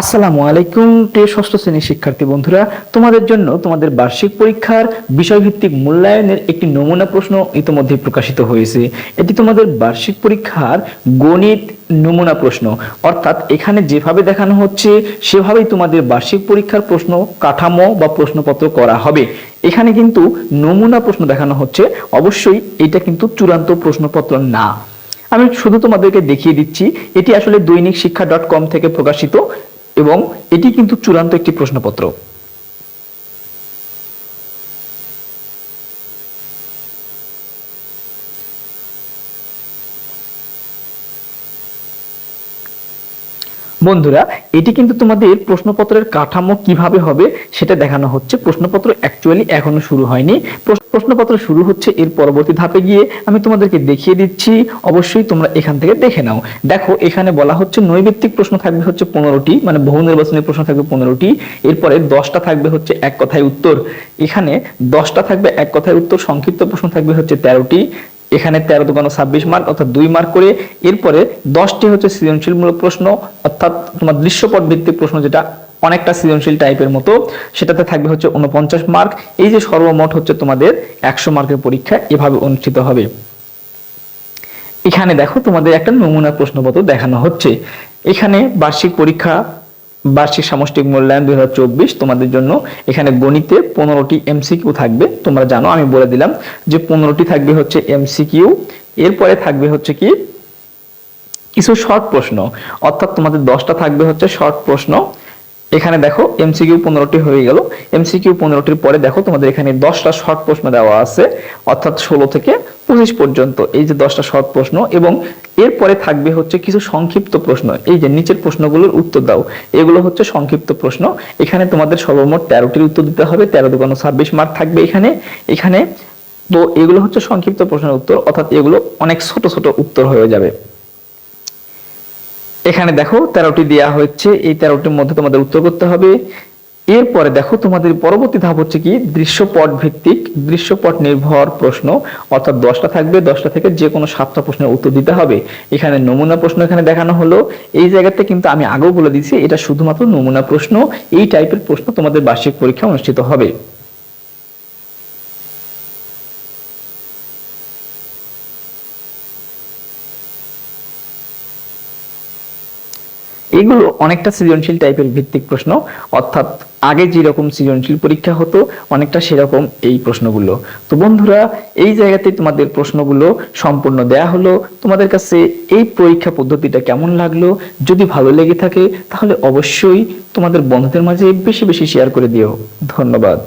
আসসালামু আলাইকুম, প্রিয় ষষ্ঠ শ্রেণির শিক্ষার্থী বন্ধুরা। তোমাদের জন্য তোমাদের বার্ষিক পরীক্ষার বিষয়ভিত্তিক মূল্যায়নের একটি নমুনা প্রশ্ন ইতিমধ্যে প্রকাশিত হয়েছে। এটি তোমাদের বার্ষিক পরীক্ষার গণিত নমুনা প্রশ্ন। অর্থাৎ এখানে যেভাবে দেখানো হচ্ছে, সেভাবেই তোমাদের বার্ষিক পরীক্ষার প্রশ্ন কাঠামো বা প্রশ্নপত্র করা হবে। এখানে কিন্তু নমুনা প্রশ্ন দেখানো হচ্ছে। অবশ্যই এটা কিন্তু চূড়ান্ত প্রশ্নপত্র না। আমি শুধু তোমাদেরকে দেখিয়ে দিচ্ছি, এটি আসলে দৈনিক শিক্ষা ডট কম থেকে প্রকাশিত। এবং এটি কিন্তু চূড়ান্ত একটি প্রশ্নপত্র। বন্ধুরা, এটি কিন্তু তোমাদের প্রশ্নপত্রের কাঠামো কীভাবে হবে সেটা দেখানো হচ্ছে। প্রশ্নপত্র অ্যাকচুয়ালি এখনও শুরু হয়নি। প্রশ্ন- প্রশ্নপত্র শুরু হচ্ছে এর পরবর্তী ধাপে গিয়ে আমি তোমাদেরকে দেখিয়ে দিচ্ছি। অবশ্যই তোমরা এখান থেকে দেখে নাও। দেখো, এখানে বলা হচ্ছে নৈবেত্তিক প্রশ্ন থাকবে হচ্ছে পনেরোটি মানে বহু নির্বাচনের প্রশ্ন থাকবে পনেরোটি। এরপরে দশটা থাকবে হচ্ছে এক কথায় উত্তর। এখানে দশটা থাকবে এক কথায় উত্তর, সংক্ষিপ্ত প্রশ্ন থাকবে হচ্ছে তেরোটি। এখানে তেরো দোকানো ছাব্বিশ মার্ক অর্থাৎ দুই মার্ক করে। এরপরে দশটি হচ্ছে সৃজনশীলমূলক প্রশ্ন, অর্থাৎ তোমার দৃশ্যপট ভিত্তিক প্রশ্ন যেটা অনেকটা সৃজনশীল টাইপের মতো, সেটাতে থাকবে হচ্ছে উনপঞ্চাশ মার্ক এই যে সর্বমোট হচ্ছে তোমাদের একশো মার্কের পরীক্ষা, এভাবে অনুষ্ঠিত হবে। এখানে দেখো তোমাদের একটা নমুনা প্রশ্নপত্র দেখানো হচ্ছে। এখানে বার্ষিক পরীক্ষা বার্ষিক সামষ্টিক মূল্যায়ন দুই হাজার চব্বিশ তোমাদের জন্য। এখানে গণিতে পনেরোটি এমসিকিউ থাকবে, তোমরা জানো, আমি বলে দিলাম যে পনেরোটি থাকবে হচ্ছে এমসিকিউ। এরপরে থাকবে হচ্ছে কি? কিছু শর্ট প্রশ্ন, অর্থাৎ তোমাদের দশটা থাকবে হচ্ছে শর্ট প্রশ্ন। এখানে দেখো এমসিকিউ পনেরোটি হয়ে গেল। এমসিকিউ পনেরোটির পরে দেখো তোমাদের এখানে দশটা শর্ট প্রশ্ন দেওয়া আছে, অর্থাৎ ষোলো থেকে পঁচিশ পর্যন্ত। এই যে দশটা শর্ট প্রশ্ন এবং এরপরে থাকবে হচ্ছে কিছু সংক্ষিপ্ত প্রশ্ন। এই যে নিচের প্রশ্নগুলোর উত্তর দাও। এগুলো হচ্ছে সংক্ষিপ্ত প্রশ্ন। এখানে তোমাদের সর্বমোট তেরোটির উত্তর দিতে হবে। তেরো দুগুণ ছাব্বিশ মার্ক থাকবে এখানে। এখানে তো এগুলো হচ্ছে সংক্ষিপ্ত প্রশ্নের উত্তর, অর্থাৎ এগুলো অনেক ছোট ছোট উত্তর হয়ে যাবে। এখানে দেখো তেরোটি দেওয়া হচ্ছে এই তেরোটির মধ্যে তোমাদের উত্তর করতে হবে। এরপরে দেখো তোমাদের পরবর্তী ধাপ হচ্ছে কি? দৃশ্যপট ভিত্তিক দৃশ্যপট নির্ভর প্রশ্ন। অর্থাৎ দশটা থাকবে, দশটা থেকে যে কোনো সাতটা প্রশ্নের উত্তর দিতে হবে। এখানে নমুনা প্রশ্ন এখানে দেখানো হলো। এই জায়গাতে কিন্তু আমি আগেও বলে দিয়েছি, এটা শুধুমাত্র নমুনা প্রশ্ন। এই টাইপের প্রশ্ন তোমাদের বার্ষিক পরীক্ষা অনুষ্ঠিত হবে। এগুলো অনেকটা সৃজনশীল টাইপের ভিত্তিক প্রশ্ন। অর্থাৎ আগে যেরকম সৃজনশীল পরীক্ষা হতো, অনেকটা সেরকম এই প্রশ্নগুলো। তো বন্ধুরা, এই জায়গাতে তোমাদের প্রশ্নগুলো সম্পূর্ণ দেয়া হলো। তোমাদের কাছে এই পরীক্ষা পদ্ধতিটা কেমন লাগল? যদি ভালো লেগে থাকে, তাহলে অবশ্যই তোমাদের বন্ধুদের মাঝে বেশি বেশি শেয়ার করে দিও। ধন্যবাদ।